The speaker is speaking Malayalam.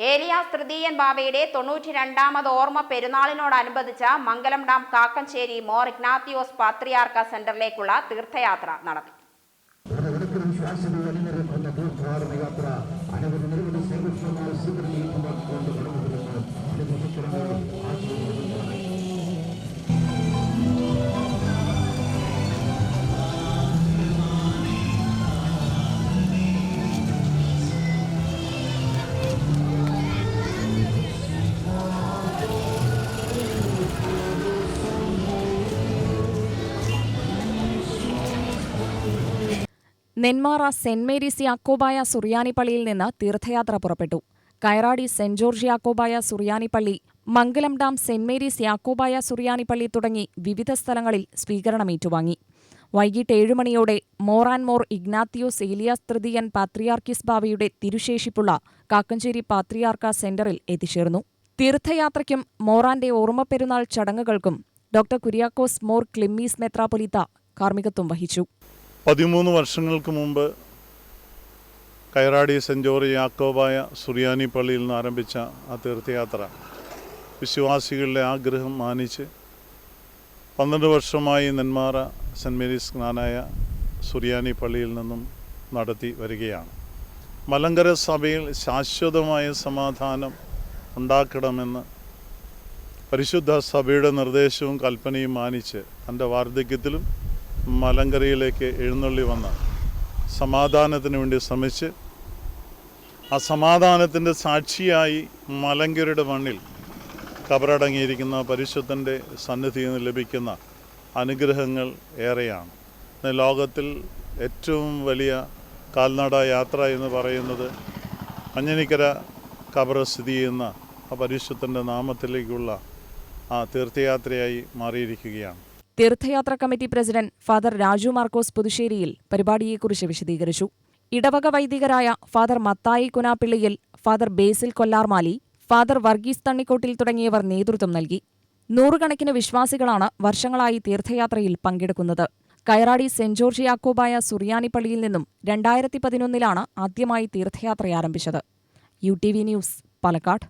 ഏലിയാസ് തൃതീയൻ ബാബയുടെ തൊണ്ണൂറ്റി രണ്ടാമത് ഓർമ്മ പെരുന്നാളിനോടനുബന്ധിച്ച് മംഗലം ഡാം കാക്കഞ്ചേരി മോർ ഇഗ്നാത്തിയോസ് പാത്രിയാർക്ക സെന്ററിലേക്കുള്ള തീർത്ഥയാത്ര നടത്തി. നെന്മാറ സെന്റ് മേരീസ് യാക്കോബായ സുറിയാനിപ്പള്ളിയിൽ നിന്ന് തീർത്ഥയാത്ര പുറപ്പെട്ടു. കയറാടി സെന്റ് ജോർജ് യാക്കോബായ സുറിയാനിപ്പള്ളി Mangalam dam saint Mary's Yakobaya സുറിയാനിപ്പള്ളി തുടങ്ങി വിവിധ സ്ഥലങ്ങളിൽ സ്വീകരണം ഏറ്റുവാങ്ങി വൈകിട്ട് ഏഴുമണിയോടെ Mor and Mor Ignatius Elias തൃതീയൻ പാത്രിയാർക്കിസ് ബാവയുടെ തിരുശേഷിപ്പുള്ള കാക്കഞ്ചേരി പാത്രിയാർക്ക സെന്ററിൽ എത്തിച്ചേർന്നു. തീർത്ഥയാത്രയ്ക്കും മോറാന്റെ ഓർമ്മപ്പെരുന്നാൾ ചടങ്ങുകൾക്കും ഡോക്ടർ കുര്യാക്കോസ് മോർ ക്ലിമ്മീസ് മെത്രാപൊലിത്ത കാർമ്മികത്വം വഹിച്ചു. പതിമൂന്ന് വർഷങ്ങൾക്ക് മുമ്പ് കയറാടി സെഞ്ചോറി യാക്കോബായ സുറിയാനി പള്ളിയിൽ നിന്ന് ആരംഭിച്ച ആ തീർത്ഥയാത്ര വിശ്വാസികളുടെ ആഗ്രഹം മാനിച്ച് പന്ത്രണ്ട് വർഷമായി നെന്മാറ സെന്റ് മേരീസ് ജ്ഞാനായ സുറിയാനി പള്ളിയിൽ നിന്നും നടത്തി വരികയാണ്. മലങ്കര സഭയിൽ ശാശ്വതമായ സമാധാനം ഉണ്ടാക്കണമെന്ന് പരിശുദ്ധ സഭയുടെ നിർദ്ദേശവും കൽപ്പനയും മാനിച്ച് തന്റെ വാർദ്ധക്യത്തിലും മലങ്കരയിലേക്ക് എഴുന്നള്ളി വന്ന് സമാധാനത്തിന് വേണ്ടി ശ്രമിച്ച് ആ സമാധാനത്തിന്റെ സാക്ഷിയായി മലങ്കരയുടെ മണ്ണിൽ കബറടങ്ങിയിരിക്കുന്ന പരിശുദ്ധന്റെ സന്നിധിയിൽ നിന്ന് ലഭിക്കുന്ന അനുഗ്രഹങ്ങൾ ഏറെയാണ്. ലോകത്തിൽ ഏറ്റവും വലിയ കാൽനട യാത്ര എന്ന് പറയുന്നത് മഞ്ഞനിക്കര കബർ സ്ഥിതി ചെയ്യുന്ന ആ പരിശുദ്ധന്റെ നാമത്തിലേക്കുള്ള ആ തീർത്ഥയാത്രയായി മാറിയിരിക്കുകയാണ്. തീർത്ഥയാത്ര committee president father Raju Markose പുതുശ്ശേരിയിൽ പരിപാടിയെക്കുറിച്ച് വിശദീകരിച്ചു. ഇടവക വൈദികരായ ഫാദർ മത്തായി കുനാപ്പിള്ളിയിൽ ഫാദർ ബേസിൽ കൊല്ലാർമാലി ഫാദർ വർഗീസ് തണ്ണിക്കോട്ടിൽ തുടങ്ങിയവർ നേതൃത്വം നൽകി. നൂറുകണക്കിന് വിശ്വാസികളാണ് വർഷങ്ങളായി തീർത്ഥയാത്രയിൽ പങ്കെടുക്കുന്നത്. കയറാടി സെന്റ് ജോർജ് യാക്കോബായ സുറിയാനി പള്ളിയിൽ നിന്നും രണ്ടായിരത്തി പതിനൊന്നിലാണ് ആദ്യമായി തീർത്ഥയാത്ര ആരംഭിച്ചത്. U T V news Palakkad.